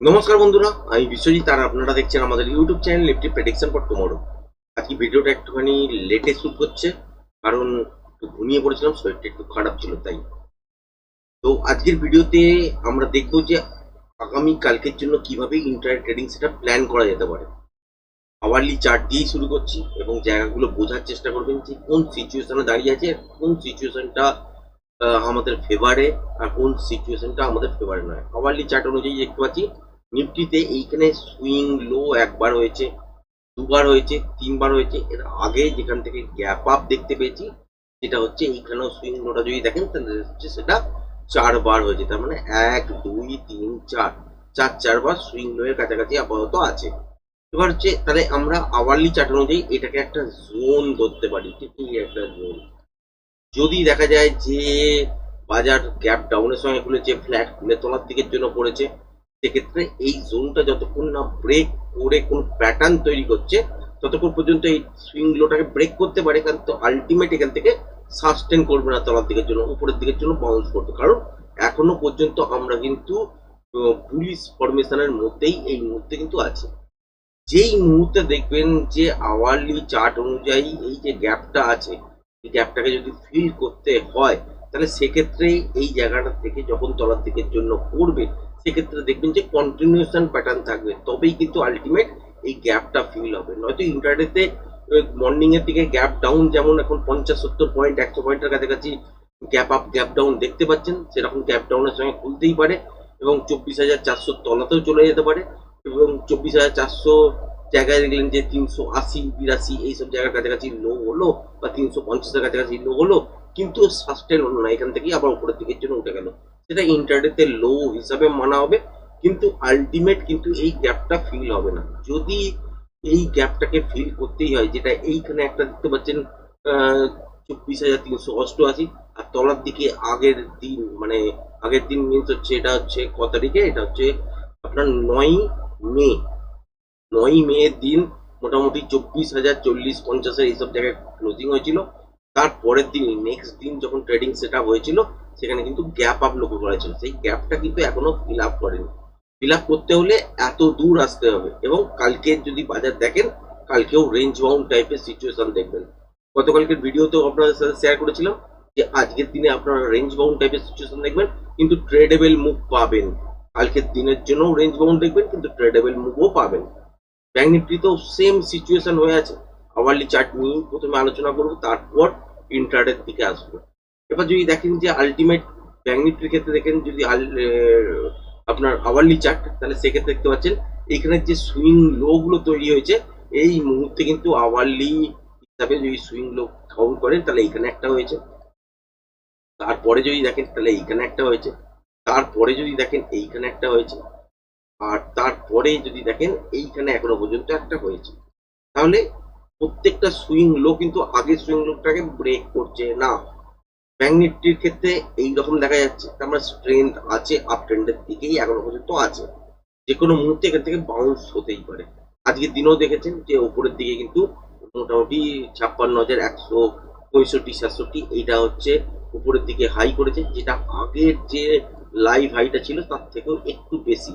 নমস্কার বন্ধুরা, আমি বিশ্বজিৎ আর আপনারা দেখছেন আমাদের YouTube channel Nifty prediction for tomorrow আজকে ভিডিওটা একটুখানি লেটে শ্যুট করছে কারণ একটু ঘুমিয়ে পড়েছিলাম, শরীরটা একটু খারাপ ছিল, তাই। তো আজকের ভিডিওতে আমরা দেখব যে আগামী কালকের জন্য কীভাবে ইন্টারনেট ট্রেডিং সেটা প্ল্যান করা যেতে পারে। আওয়ারলি চার্ট দিয়েই শুরু করছি এবং জায়গাগুলো বোঝার চেষ্টা করবেন যে কোন সিচুয়েশনে দাঁড়িয়ে আছে, কোন সিচুয়েশনটা আমাদের ফেভারে আর কোন সিচুয়েশনটা আমাদের ফেভারে নয়। আওয়ারলি চার্ট অনুযায়ী দেখতে পাচ্ছি নিফটিতে এইখানে সুইং লো একবার হয়েছে, দুবার হয়েছে, তিনবার হয়েছে। এর আগে যেখান থেকে গ্যাপ আপ দেখতে পেয়েছি, সেটা হচ্ছে এইখানেও সুইং লোটা যদি দেখেন, তাহলে হচ্ছে সেটা চারবার হয়েছে। তার মানে এক, দুই, তিন, চার। চার, চারবার সুইং এর কাছাকাছি আপাতত আছে। এবার হচ্ছে তাহলে আমরা আওয়ারলি চার্ট অনুযায়ী এটাকে একটা জোন ধরতে পারি, ঠিক একটা জোন যদি দেখা যায় যে বাজার গ্যাপ ডাউনের সঙ্গে খুলেছে ফ্ল্যাট খুলে তোলার দিকের জন্য পড়েছে সেক্ষেত্রে এই জোনটা যতক্ষণ না ব্রেক করে কোন প্যাটার্ন তৈরি করছে, ততক্ষণ পর্যন্ত এই সুইং লোটাকে ব্রেক করতে পারে, কারণ তো আলটিমেট এখান থেকে সাস্টেন করবে না তলার দিকের জন্য, উপরের দিকের জন্য বাউন্স করবে। কারণ এখনও পর্যন্ত আমরা কিন্তু পুলিশ ফরমেশনের মধ্যেই এই মুহূর্তে কিন্তু আছে। যেই মুহূর্তে দেখবেন যে আওয়ারলি চার্ট অনুযায়ী এই যে গ্যাপটা আছে, এই গ্যাপটাকে যদি ফিল করতে হয় তাহলে সেক্ষেত্রে এই জায়গাটা থেকে যখন তলার দিকের জন্য পড়বে, সেক্ষেত্রে দেখবেন যে কন্টিনিউশন প্যাটার্ন থাকবে। তবেই কিন্তু আলটিমেট এই গ্যাপটা ফিল হবে। নয়তো ইন্টারনেটে মর্নিং এর দিকে গ্যাপ ডাউন যেমন এখন পঞ্চাশ, সত্তর পয়েন্ট একশো পয়েন্টের কাছাকাছি গ্যাপ আপ গ্যাপ ডাউন দেখতে পাচ্ছেন। সেরকম গ্যাপ ডাউনের সঙ্গে খুলতেই পারে এবং চব্বিশ হাজার চারশো তলাতেও চলে যেতে পারে এবং চব্বিশ হাজার চারশো জায়গায় দেখলেন যে তিনশো আশি, বিরাশি এইসব জায়গার কাছাকাছি লো হলো বা তিনশো পঞ্চাশের কাছাকাছি লো হলো। কিন্তু সাস্টেন হলো না। এখান থেকেই আবার উপরের দিকের জন্য উঠে গেল। সেটা ইন্টারনেটে লো হিসাবে মানা হবে, কিন্তু আলটিমেট কিন্তু এই গ্যাপটা ফিল হবে না। যদি এই গ্যাপটাকে ফিল করতেই হয়, যেটা এইখানে একটা দেখতে পাচ্ছেন চব্বিশ হাজার তিনশো অষ্টআশি, আর তলার দিকে আগের দিন মানে আগের দিন মিনস হচ্ছে এটা হচ্ছে ক তারিখে? এটা হচ্ছে আপনার নয় মে। নয় মে দিন মোটামুটি চব্বিশ হাজার চল্লিশ পঞ্চাশের এইসব জায়গায় ক্লোজিং হয়েছিল। তার পরের দিন নেক্সট দিন যখন ট্রেডিং সেট আপ হয়েছিল, সেখানে কিন্তু গ্যাপ আপ লক্ষ্য করা ছিল সেই গ্যাপটা কিন্তু এখনও ফিল আপ করেনি। ফিল আপ করতে হলে এত দূর আসতে হবে এবং কালকে যদি বাজার দেখেন, কালকেও রেঞ্জ বাউন্ড টাইপের সিচুয়েশন দেখবেন। গতকালকের ভিডিওতেও আপনাদের সাথে শেয়ার করেছিলাম যে আজকের দিনে আপনারা রেঞ্জ বাউন্ড টাইপের সিচুয়েশন দেখবেন, কিন্তু ট্রেডেবল মুভ পাবেন। কালকের দিনের জন্য রেঞ্জ বাউন্ড দেখবেন, কিন্তু ট্রেডেবল মুভও পাবেন। ব্যাঙ্ক নিফটিতেও সেম সিচুয়েশন হয়ে আছে। আওয়ারলি চার্ট নিয়ে প্রথমে আলোচনা করব, তারপর ইন্টারনেট দিকে আসব। এবার যদি দেখেন যে আলটিমেট ব্যাঙ্ক নিফটির ক্ষেত্রে দেখেন, যদি আপনার আওয়ারলি চার্ট তাহলে সেক্ষেত্রে দেখতে পাচ্ছেন, এখানে যে সুইং লোগুলো তৈরি হয়েছে, এই মুহূর্তে কিন্তু আওয়ারলি হিসাবে যদি সুইং লো কাউন্ট করেন, তাহলে এইখানে একটা হয়েছে। তারপরে যদি দেখেন, তাহলে এইখানে একটা হয়েছে। তারপরে যদি দেখেন, এইখানে একটা হয়েছে। আর তারপরে যদি দেখেন, এইখানে এখনও পর্যন্ত একটা হয়েছে। তাহলে প্রত্যেকটা সুইং লো কিন্তু আগের সুইং লোকটাকে ব্রেক করছে না। ব্যাঙ্ক নিফটির ক্ষেত্রে এই রকম দেখা যাচ্ছে আমার স্ট্রেংথ আছে আপ ট্রেন্ডের দিকেই এখনও পর্যন্ত আছে। যে কোনো মুহূর্তে এখান থেকে বাউন্স হতেই পারে। আজকের দিনেও দেখেছেন যে ওপরের দিকে কিন্তু মোটামুটি ছাপ্পান্ন হাজার একশো পঁয়ষট্টি, সাতষট্টি এইটা হচ্ছে উপরের দিকে হাই করেছে, যেটা আগের যে লাইভ হাইটা ছিল তার থেকেও একটু বেশি।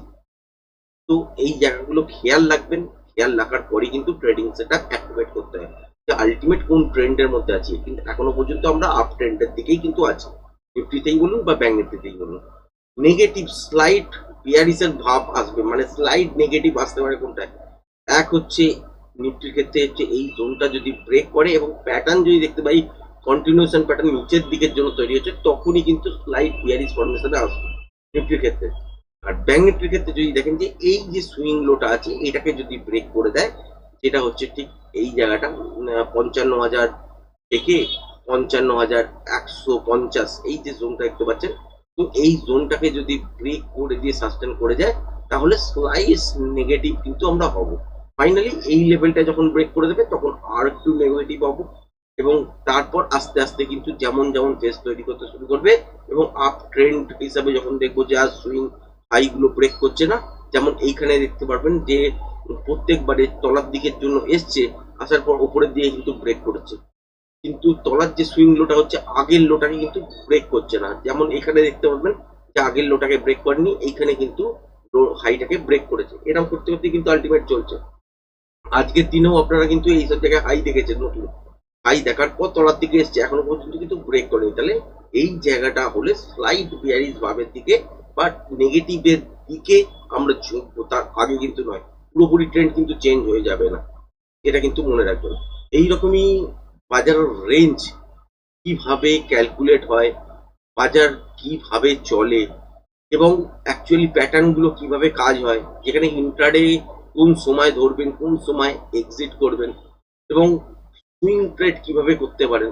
তো এই জায়গাগুলো খেয়াল রাখবেন খেয়াল রাখার পরেই কিন্তু ট্রেডিং সেটা অ্যাক্টিভেট করতে হয়। যে আলটিমেট কোন ট্রেন্ডের মধ্যে আছি, কিন্তু এখনও পর্যন্ত আমরা আপ ট্রেন্ডের দিকেই কিন্তু আছি। নিফটিতেই বলুন বা ব্যাঙ্ক নিফটিতেই বলুন। নেগেটিভ স্লাইড বিয়ারিসের ভাব আসবে মানে স্লাইড নেগেটিভ আসতে পারে কোনটায় এক হচ্ছে নিফটির ক্ষেত্রে হচ্ছে এই জোনটা যদি ব্রেক করে এবং প্যাটার্ন যদি দেখতে পাই কন্টিনিউশন প্যাটার্ন নিচের দিকের জন্য তৈরি হচ্ছে, তখনই কিন্তু স্লাইড বিয়ারিস ফরমেশনে আসবে। নিফটির ক্ষেত্রে। আর ব্যাঙ্ক নিফটির ক্ষেত্রে যদি দেখেন যে এই যে সুইং লোটা আছে, এটাকে যদি ব্রেক করে দেয় যেটা হচ্ছে ঠিক এই জায়গাটা পঞ্চান্ন হাজার থেকে পঞ্চান্ন হাজার একশো পঞ্চাশ, এই যে জোনটা দেখতে পাচ্ছেন, তো এই জোনটাকে যদি ব্রেক করে দিয়ে সাস্টেন করে যায়, তাহলে স্লাইস নেগেটিভ কিন্তু আমরা হব ফাইনালি এই লেভেলটা যখন ব্রেক করে দেবে, তখন আর একটু নেগেটিভ হব এবং তারপর আস্তে আস্তে কিন্তু যেমন যেমন ফেস তৈরি করতে শুরু করবে এবং আপ ট্রেন্ড হিসাবে যখন দেখব যে আর সুইং হাইগুলো ব্রেক করছে না। যেমন এইখানে দেখতে পারবেন যে, প্রত্যেকবারে তলার দিকের জন্য এসছে, আসার পর ওপরের দিয়ে কিন্তু ব্রেক করেছে। কিন্তু তলার যে সুইং লোটা হচ্ছে, আগের লোটাকে কিন্তু ব্রেক করছে না। যেমন এখানে দেখতে পারবেন যে, আগের লোটাকে ব্রেক করেনি, এইখানে কিন্তু হাইটাকে ব্রেক করেছে। এরকম করতে করতে কিন্তু আলটিমেট চলছে। আজকের দিনেও আপনারা কিন্তু এইসব জায়গায় হাই দেখেছেন নতুন। হাই দেখার পর তলার দিকে এসছে, এখনও পর্যন্ত কিন্তু ব্রেক করেনি। তাহলে এই জায়গাটা হলে স্লাইড বিয়ারিজ ভাবের দিকে বা নেগেটিভের দিকে আমরা ঝুঁকবো তার আগে কিন্তু নয়। পুরোপুরি ট্রেন্ড কিন্তু চেঞ্জ হয়ে যাবে না। এটা কিন্তু মনে রাখবেন। এইরকমই বাজার রেঞ্জ কীভাবে ক্যালকুলেট হয়, বাজার কীভাবে চলে, এবং অ্যাকচুয়ালি প্যাটার্নগুলো কীভাবে কাজ হয় যেখানে ইন্টারডে কোন সময় ধরবেন, কোন সময় এক্সিট করবেন, এবং সুইং ট্রেড কীভাবে করতে পারেন,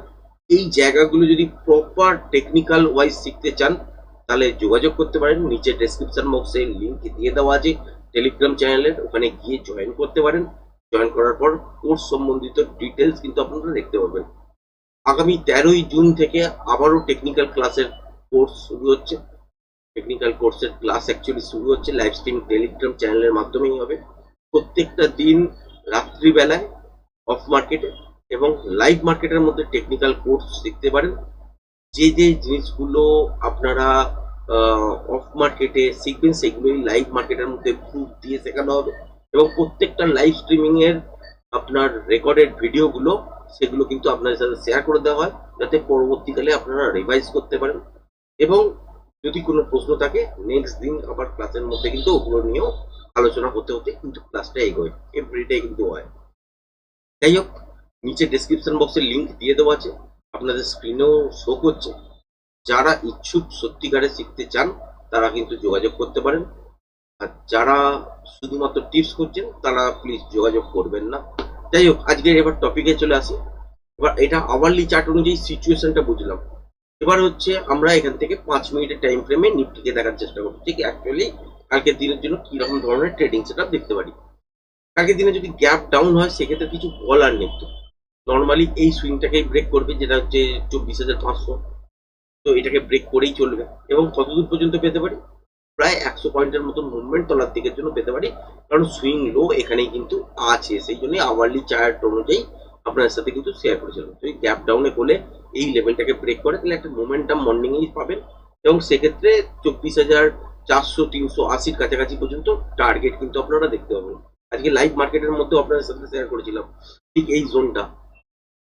এই জায়গাগুলো যদি প্রপার টেকনিক্যাল ওয়াইজ শিখতে চান তাহলে যোগাযোগ করতে পারেন। নিচে ডেসক্রিপশন বক্সে লিঙ্ক দিয়ে দেওয়া আছে। টেলিগ্রাম চ্যানেলের ওখানে গিয়ে জয়েন করতে পারেন। জয়েন করার পর কোর্স সম্বন্ধিত ডিটেলস কিন্তু আপনারা দেখতে পাবেন আগামী তেরোই জুন থেকে আবারও টেকনিক্যাল ক্লাসের কোর্স শুরু হচ্ছে। টেকনিক্যাল কোর্সের ক্লাস অ্যাকচুয়ালি শুরু হচ্ছে। লাইভ স্ট্রিম টেলিগ্রাম চ্যানেলের মাধ্যমেই হবে। প্রত্যেকটা দিন রাত্রিবেলায় অফ মার্কেটে এবং লাইভ মার্কেটের মধ্যে টেকনিক্যাল কোর্স শিখতে পারেন। যে যে জিনিসগুলো আপনারা অফ মার্কেটে শিখবেন সেগুলোই লাইভ মার্কেটের মধ্যে প্রুফ দিয়ে শেখানো হবে এবং প্রত্যেকটা লাইভ স্ট্রিমিং এর আপনার রেকর্ডেড ভিডিওগুলো সেগুলো কিন্তু আপনাদের সাথে শেয়ার করে দেওয়া হয়, যাতে পরবর্তীকালে আপনারা রিভাইজ করতে পারেন। এবং যদি কোনো প্রশ্ন থাকে নেক্সট দিন আবার ক্লাসের মধ্যে কিন্তু ওগুলো নিয়েও আলোচনা হতে হতে কিন্তু ক্লাসটা এগোয় এভরিডে কিন্তু হয়। যাই হোক, নিচে ডেসক্রিপশন বক্সে লিংক দিয়ে দেওয়া আছে, আপনাদের স্ক্রিনেও শো করছে। যারা ইচ্ছুক সত্যিকারে শিখতে চান, তারা কিন্তু যোগাযোগ করতে পারেন। আর যারা শুধুমাত্র টিপস করছেন তারা প্লিজ যোগাযোগ করবেন না। যাই হোক, আজকের এবার টপিকে চলে আসি। এবার এটা আওয়ারলি চার্ট অনুযায়ী সিচুয়েশনটা বুঝলাম। এবার হচ্ছে আমরা এখান থেকে পাঁচ মিনিটের টাইম ফ্রেমে নিফটিকে দেখার চেষ্টা করছি ঠিক অ্যাকচুয়ালি কালকের দিনের জন্য কি রকম ধরনের ট্রেডিং সেটা দেখতে পারি। কালকের দিনে যদি গ্যাপ ডাউন হয়, সেক্ষেত্রে কিছু বলার নেই। তো নর্মালি এই সুইংটাকেই ব্রেক করবে, যেটা হচ্ছে চব্বিশ হাজার পাঁচশো। তো এটাকে ব্রেক করেই চলবে। এবং কতদূর পর্যন্ত পেতে পারি? প্রায় একশো পয়েন্টের মতন মুভমেন্ট তলার দিকের জন্য পেতে পারি। কারণ সুইং লো এখানেই কিন্তু আছে। সেই জন্য আওয়ারলি চার্ট অনুযায়ী আপনার সাথে কিন্তু শেয়ার করেছিলাম। যদি গ্যাপ ডাউনে করলে এই লেভেলটাকে ব্রেক করে তাহলে একটা মোমেন্টাম মর্নিংয়েই পাবেন। এবং সেক্ষেত্রে চব্বিশ হাজার চারশো তিনশো আশির কাছাকাছি পর্যন্ত টার্গেট কিন্তু আপনারা দেখতে পাবেন। আজকে লাইভ মার্কেটের মধ্যেও আপনাদের সাথে শেয়ার করেছিলাম। ঠিক এই জোনটা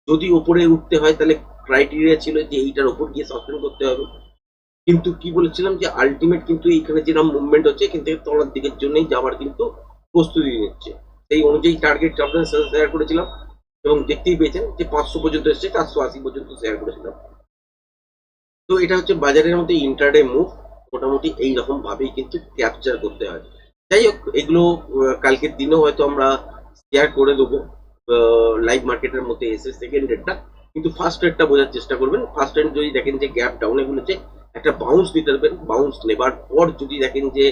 যদি ওপরে উঠতে হয় তাহলে ক্রাইটেরিয়া ছিল যে এইটার ওপর গিয়ে সাসপেন্ড করতে হবে। কিন্তু কি বলেছিলাম যে আলটিমেট কিন্তু এইখানে যেরকম মুভমেন্ট হচ্ছে থেকে তলার দিকের জন্যই যাওয়ার কিন্তু প্রস্তুতি নিচ্ছে। সেই অনুযায়ী টার্গেট আপনাদের সাথে শেয়ার করেছিলাম এবং দেখতেই পেয়েছেন যে পাঁচশো পর্যন্ত এসছে, চারশো আশি পর্যন্ত শেয়ার করেছিলাম। তো এটা হচ্ছে বাজারের মধ্যে ইন্টারডে মুভ মোটামুটি এই রকম ভাবেই কিন্তু ক্যাপচার করতে হয়। যাই হোক, এগুলো কালকের দিনেও হয়তো আমরা শেয়ার করে দেবো। লাইভ মার্কেটের মধ্যে এসে সেকেন্ড রেটটা কিন্তু ফার্স্ট রেটটা বোঝার চেষ্টা করবেন। ফার্স্ট রেট যদি দেখেন যে গ্যাপ ডাউনে গুলোছে একটা বাউন্স দিতে পারবেন বাউন্স নেবার পর যদি দেখেন যে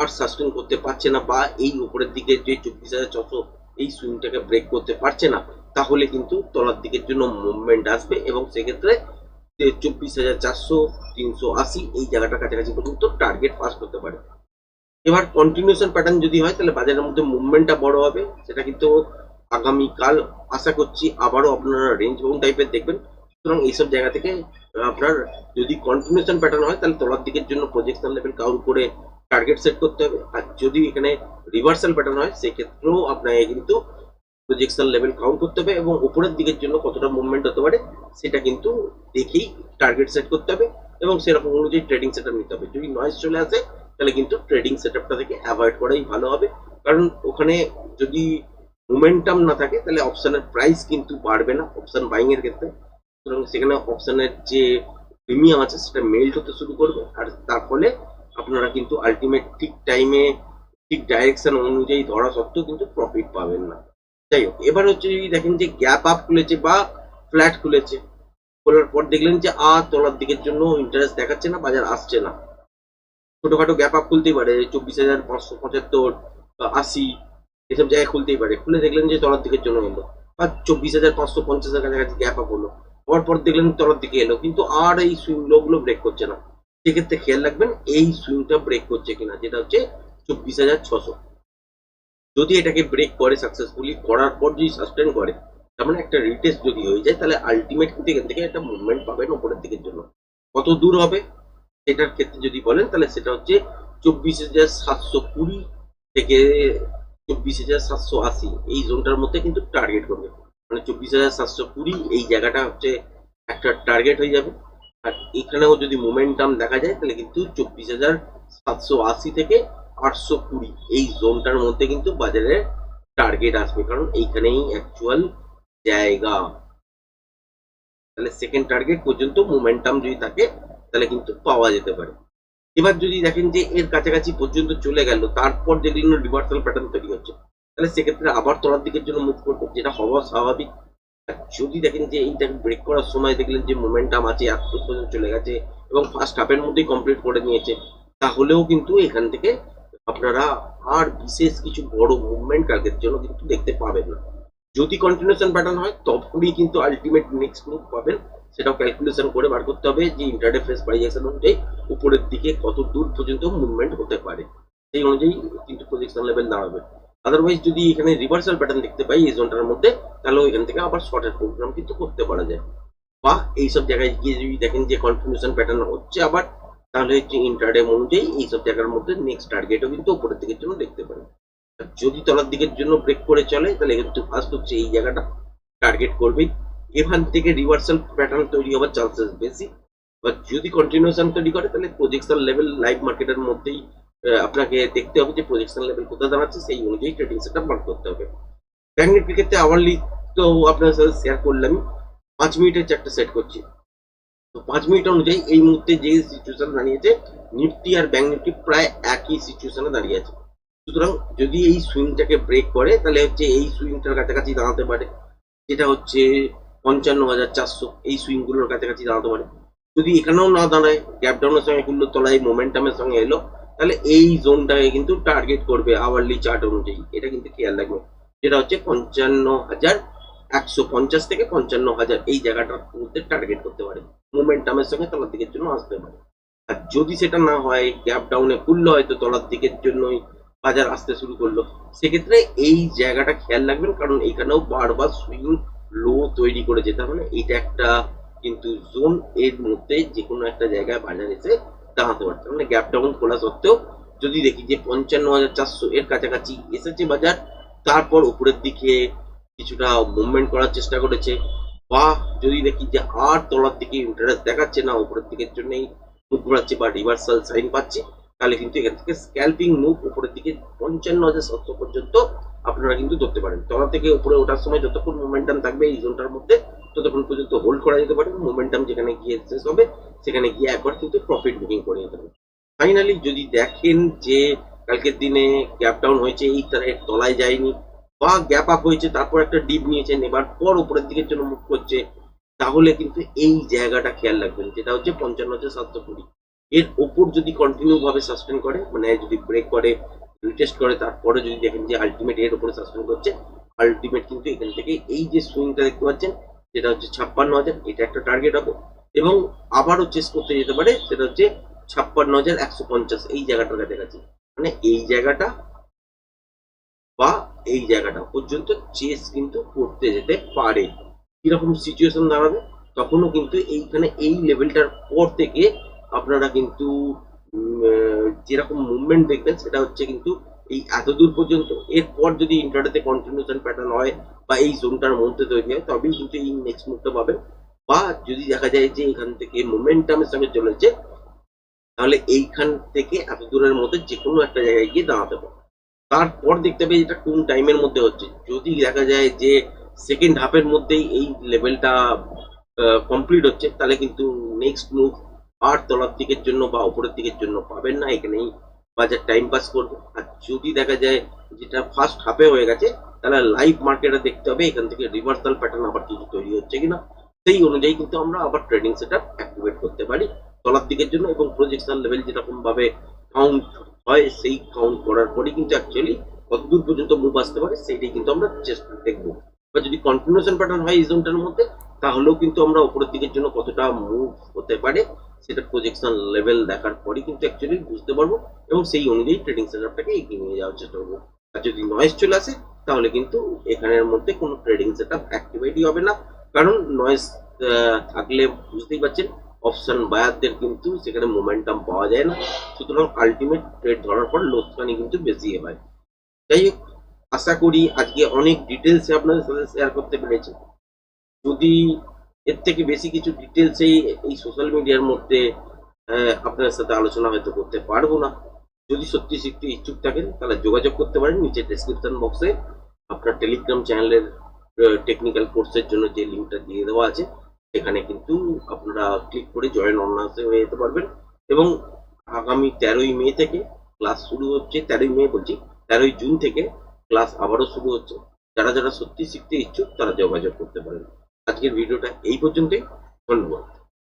আর সাস্টেন করতে পারছে না বা এই উপরের দিকে যে চব্বিশ হাজার ছশো এই সুইংটাকে ব্রেক করতে পারছে না, তাহলে কিন্তু তলার দিকের জন্য মুভমেন্ট আসবে এবং সেক্ষেত্রে চব্বিশ হাজার চারশো তিনশো আশি এই জায়গাটার কাছাকাছি পর্যন্ত টার্গেট পাস করতে পারে। এবার কন্টিনিউশন প্যাটার্ন যদি হয়, তাহলে বাজারের মধ্যে মুভমেন্টটা বড় হবে। সেটা কিন্তু আগামীকাল আশা করছি আবারও আপনারা রেঞ্জ বাউন্ড টাইপের দেখবেন। সুতরাং এইসব জায়গা থেকে আপনার যদি কন্টিনিউশন প্যাটার্ন হয়, তাহলে তলার দিকের জন্য প্রজেকশন লেভেল কাউন্ট করে টার্গেট সেট করতে হবে। আর যদি এখানে রিভার্সাল প্যাটার্ন হয়, সেক্ষেত্রেও আপনাকে কিন্তু প্রজেকশন লেভেল কাউন্ট করতে হবে এবং উপরের দিকের জন্য কতটা মুভমেন্ট হতে পারে, সেটা কিন্তু দেখেই টার্গেট সেট করতে হবে এবং সেরকম অনুযায়ী ট্রেডিং সেটআপ নিতে হবে। যদি নয়েজ চলে আসে, তাহলে কিন্তু ট্রেডিং সেটআপটা থেকে অ্যাভয়েড করাই ভালো হবে। কারণ ওখানে যদি মোমেন্টাম না থাকে, তাহলে অপশনের প্রাইস কিন্তু বাড়বে না অপশন বাইং এর ক্ষেত্রে। সুতরাং সেখানে অপশনের যে প্রিমিয়াম আছে, সেটা মেল্ট হতে শুরু করবে। আর তার ফলে আপনারা কিন্তু আলটিমেট ঠিক টাইমে ঠিক ডাইরেকশন অনুযায়ী ধরা সত্ত্বেও কিন্তু প্রফিট পাবেন না। যাই হোক, এবার হচ্ছে যদি দেখেন যে গ্যাপ আপ খুলেছে বা ফ্ল্যাট খুলেছে, খোলার পর দেখলেন যে আর তলার দিকের জন্য ইন্টারেস্ট দেখাচ্ছে না, বাজার আসছে না। ছোটখাটো গ্যাপ আপ খুলতেই পারে, চব্বিশ হাজার পাঁচশো পঁচাত্তর আশি এসব জায়গায় খুলতেই পারে। খুলে দেখলেন যে তলার দিকের জন্য এলো। বা চব্বিশ হাজার পাঁচশো পঞ্চাশের কাছাকাছি গ্যাপ আপ হলো। হওয়ার পর দেখলেন তলার দিকে এলো, কিন্তু আর এই সুইংগুলো ব্রেক করছে না। সেক্ষেত্রে খেয়াল রাখবেন, এই সুইংটা ব্রেক করছে কিনা, যেটা হচ্ছে চব্বিশ হাজার ছশো। যদি এটাকে ব্রেক করে সাকসেসফুলি করার পর যদি সাস্টেন করে, তার মানে একটা রিটেস্ট যদি হয়ে যায়, তাহলে আলটিমেট কিন্তু এখান থেকে একটা মুভমেন্ট পাবেন ওপরের দিকের জন্য। কত দূর হবে, সেটার ক্ষেত্রে যদি বলেন, তাহলে সেটা হচ্ছে চব্বিশ হাজার সাতশো কুড়ি থেকে চব্বিশ হাজার সাতশো আশি, এই জোনটার মধ্যে কিন্তু টার্গেট করবে মানে চব্বিশ হাজার সাতশো কুড়ি, এই জায়গাটা হচ্ছে একটা টার্গেট হয়ে যাবে। আর এখানেও যদি মোমেন্টাম দেখা যায়, তাহলে কিন্তু চব্বিশ হাজার সাতশো আশি থেকে আটশো কুড়ি, এই জোনটার মধ্যে কিন্তু বাজারে টার্গেট আসবে। কারণ এইখানেই অ্যাকচুয়াল জায়গা। তাহলে সেকেন্ড টার্গেট পর্যন্ত মোমেন্টাম যদি থাকে, তাহলে কিন্তু পাওয়া যেতে পারে। এবার যদি দেখেন যে এর কাছাকাছি পর্যন্ত চলে গেল, তারপর যেগুলো রিভার্সাল প্যাটার্ন তৈরি হচ্ছে। তাহলে সেক্ষেত্রে আবার তলার দিকের জন্য মুভ করবে, যেটা হওয়া স্বাভাবিক। যদি দেখেন যে এইটা ব্রেক করার সময় দেখলেন যে মোমেন্টাম আছে এত পর্যন্ত চলে গেছে এবং ফার্স্ট হাফের মধ্যেই কমপ্লিট করে নিয়েছে, তাহলেও কিন্তু এখান থেকে আপনারা আর বিশেষ কিছু বড় মুভমেন্ট কালকের জন্য কিন্তু দেখতে পাবেন না। যদি কন্টিনিউশন প্যাটার্ন হয়, তখনই কিন্তু আলটিমেট নেক্সট মুভ পাবেন। সেটাও ক্যালকুলেশন করে বার করতে হবে যে ইন্টারডে ফেস প্রাইজেকশন অনুযায়ী উপরের দিকে কত দূর পর্যন্ত মুভমেন্ট হতে পারে। সেই অনুযায়ী কিন্তু প্রজেকশন লেভেল দাঁড়াবে আদারওয়াইজ যদি এখানে রিভার্সাল প্যাটার্ন দেখতে পাই এই জোনটার মধ্যে, তাহলে এখান থেকে আবার শর্টের প্রোগ্রাম কিন্তু করতে পারা যায়। বা এইসব জায়গায় গিয়ে যদি দেখেন যে কনফিউশন প্যাটার্ন হচ্ছে আবার, তাহলে হচ্ছে ইন্টারডে অনুযায়ী এইসব জায়গার মধ্যে নেক্সট টার্গেটও কিন্তু উপরের দিকের জন্য দেখতে পারে যদি তলার দিকের জন্য ব্রেক করে চলে, তাহলে কিন্তু ফার্স্ট হচ্ছে এই জায়গাটা টার্গেট করবেই এখান থেকে রিভার্সাল প্যাটার্ন তৈরি হওয়ার চান্সেস বেশি। বা যদি কন্টিনিউশন তৈরি করে, তাহলে প্রজেকশন লেভেল লাইভ মার্কেটের মধ্যেই আপনাকে দেখতে হবে যে প্রজেকশন লেভেল কোথায় দাঁড়াচ্ছে, সেই অনুযায়ী ট্রেডিং সেটআপ বার করতে হবে। ব্যাঙ্ক নিফটি ক্ষেত্রে আওয়ারলি তো আপনার সাথে শেয়ার করলাম। পাঁচ মিনিটের চারটে সেট করছি। তো পাঁচ মিনিট অনুযায়ী এই মুহূর্তে যে সিচুয়েশন দাঁড়িয়েছে নিফটি আর ব্যাঙ্ক নিফটি প্রায় একই সিচুয়েশনে দাঁড়িয়ে আছে। সুতরাং যদি এই সুইংটাকে ব্রেক করে, তাহলে হচ্ছে এই সুইংটার কাছাকাছি দাঁড়াতে পারে। যেটা হচ্ছে পঞ্চান্ন হাজার চারশো এই সুইংগুলোর কাছাকাছি দাঁড়াতে পারে। যদি এখানেও না দাঁড়ায় গ্যাপ ডাউনের সঙ্গে খুললো, তলায় মোমেন্টামের সঙ্গে এলো, তাহলে এই জোনটাকে কিন্তু টার্গেট করবে আওয়ারলি চার্ট অনুযায়ী। এটা কিন্তু খেয়াল রাখবে। যেটা হচ্ছে পঞ্চান্ন হাজার একশো পঞ্চাশ থেকে পঞ্চান্ন হাজার এই জায়গাটার মধ্যে টার্গেট করতে পারে। মোমেন্টামের সঙ্গে তলার দিকের জন্য আসতে পারে। আর যদি সেটা না হয় গ্যাপ ডাউনে খুললো হয়তো তলার দিকের জন্যই বাজার আসতে শুরু করল। সেক্ষেত্রে এই জায়গাটা খেয়াল রাখবেন, কারণ এখানেও বারবার সুইং লো তৈরি করে যেতে হবে না। এটা একটা কিন্তু জোন এর মধ্যে যে কোনো একটা জায়গায় বাজার এসে দাঁড়াতে পারছে মানে গ্যাপ ডাউন খোলা সত্ত্বেও যদি দেখি যে পঞ্চান্ন হাজার চারশো এর কাছাকাছি এসেছে বাজার, তারপর উপরের দিকে কিছুটা মুভমেন্ট করার চেষ্টা করেছে। বা যদি দেখি যে আর তলার দিকে ইন্টারেস্ট দেখাচ্ছে না, উপরের দিকের জন্যই ঘোরাচ্ছে বা রিভার্সাল সাইন পাচ্ছে তাহলে কিন্তু এখান থেকে স্ক্যাল্পিং মুভ উপরের দিকে পঞ্চান্ন হাজার সাতশো পর্যন্ত আপনারা কিন্তু ধরতে পারেন। তলা থেকে উপরে ওঠার সময় যতক্ষণ মোমেন্টাম থাকবে এই জোনটার মধ্যে, ততক্ষণ পর্যন্ত হোল্ড করা যেতে পারে। মোমেন্টাম যেখানে গিয়ে শেষ হবে, সেখানে গিয়ে একবার কিন্তু প্রফিট বুকিং করে যেতে পারে ফাইনালি যদি দেখেন যে কালকের দিনে গ্যাপ ডাউন হয়েছে, এই তলায় যায়নি বা গ্যাপ আপ হয়েছে, তারপর একটা ডিপ নিয়েছে নেবার পর উপরের দিকের জন্য মুভ করছে, তাহলে কিন্তু এই জায়গাটা খেয়াল রাখবেন, যেটা হচ্ছে পঞ্চান্ন হাজার সাতশো কুড়ি। এর ওপর যদি কন্টিনিউ ভাবে সাসপেন্ড করে মানে যদি ব্রেক করে রিটেস্ট করে, তারপরে যদি দেখেন যে আলটিমেট এর উপরে সাসপেন্ড করছে আলটিমেট কিন্তু এখান থেকে এই যে সুইংটা দেখতে পাচ্ছেন যেটা হচ্ছে ছাপ্পান্ন হাজার, এটা একটা টার্গেট হবে। এবং আবারও চেস করতে যেতে পারে, সেটা হচ্ছে ছাপ্পান্ন হাজার একশো পঞ্চাশ, এই জায়গাটার কাছাকাছি মানে এই জায়গাটা বা এই জায়গাটা পর্যন্ত চেস কিন্তু করতে যেতে পারে। কীরকম সিচুয়েশন দাঁড়াবে, তখনও কিন্তু এইখানে এই লেভেলটার পর থেকে আপনারা কিন্তু যেরকম মুভমেন্ট দেখবেন, সেটা হচ্ছে কিন্তু এই এত দূর পর্যন্ত, এরপর যদি ইন্টারনেটে কন্টিনিউশন প্যাটার্ন হয় বা এই জোনটার মধ্যে তৈরি হয়, তবেই কিন্তু এই নেক্সট মুভটা পাবেন। বা যদি দেখা যায় যে এখান থেকে মোমেন্টামের সঙ্গে চলেছে তাহলে এইখান থেকে এত দূরের মধ্যে যে কোনো একটা জায়গায় গিয়ে দাঁড়াতে পারে তারপর দেখতে হবে এটা কোন টাইমের মধ্যে হচ্ছে। যদি দেখা যায় যে সেকেন্ড হাফের মধ্যেই এই লেভেলটা কমপ্লিট হচ্ছে, তাহলে কিন্তু নেক্সট মুভ আর তলার দিকের জন্য বা উপরের দিকের জন্য পাবেন না, এখানেই বাজার টাইম পাস করবে। আর যদি দেখা যায় যেটা ফার্স্ট হাফে হয়ে গেছে, তাহলে লাইভ মার্কেটে দেখতে হবে, এখান থেকে রিভার্সাল প্যাটার্ন আবার কিছু তৈরি হচ্ছে কিনা। সেই অনুযায়ী কিন্তু আমরা আবার ট্রেডিং সেটআপ অ্যাক্টিভেট করতে পারি তলার দিকের জন্য এবং প্রজেকশন লেভেল যেরকম ভাবে কাউন্ট হয়, সেই কাউন্ট করার পরেই কিন্তু অ্যাকচুয়ালি কতদূর পর্যন্ত মুভ আসতে পারে, সেইটাই কিন্তু আমরা চেষ্টা দেখব। বা যদি কন্টিনিউশন প্যাটার্ন হয় এই জোনটার মধ্যে তাহলেও কিন্তু আমরা উপরের দিকের জন্য কতটা মুভ হতে পারে, সেটা প্রজেকশন লেভেল দেখার পরেই কিন্তু অ্যাকচুয়ালি বুঝতে পারব এবং সেই অনুযায়ী ট্রেডিং সেটআপটাকে এগিয়ে নিয়ে যাওয়ার চেষ্টা করব। আর যদি নয়েজ চলে আসে, তাহলে কিন্তু এখানের মধ্যে কোনো ট্রেডিং সেটআপ অ্যাক্টিভেটই হবে না। কারণ নয়েজ থাকলে বুঝতেই পারছেন অপশন বায়ারদের কিন্তু সেখানে মোমেন্টাম পাওয়া যায় না। সুতরাং আলটিমেট ট্রেড ধরার পর লোকসানি কিন্তু বেশি হয়। যাই হোক, আশা করি আজকে অনেক ডিটেলসে আপনাদের সাথে শেয়ার করতে পেরেছি। যদি এর থেকে বেশি কিছু ডিটেলসেই এই সোশ্যাল মিডিয়ার মধ্যে আহ, আপনাদের সাথে আলোচনা হয়তো করতে পারব না। যদি সত্যি শিখতে ইচ্ছুক থাকেন তাহলে যোগাযোগ করতে পারেন। নিচে ডেসক্রিপশন বক্সে আপনার টেলিগ্রাম চ্যানেলের টেকনিক্যাল কোর্সের জন্য যে লিঙ্কটা দিয়ে দেওয়া আছে সেখানে কিন্তু আপনারা ক্লিক করে জয়েন অনার্সে হয়ে যেতে পারবেন। এবং আগামী তেরোই মে থেকে ক্লাস শুরু হচ্ছে তেরোই মে বলছি তেরোই জুন থেকে ক্লাস আবারও শুরু হচ্ছে। যারা যারা সত্যি শিখতে ইচ্ছুক তারা যোগাযোগ করতে পারেন। আজকের ভিডিওটা এই পর্যন্তই ধন্যবাদ।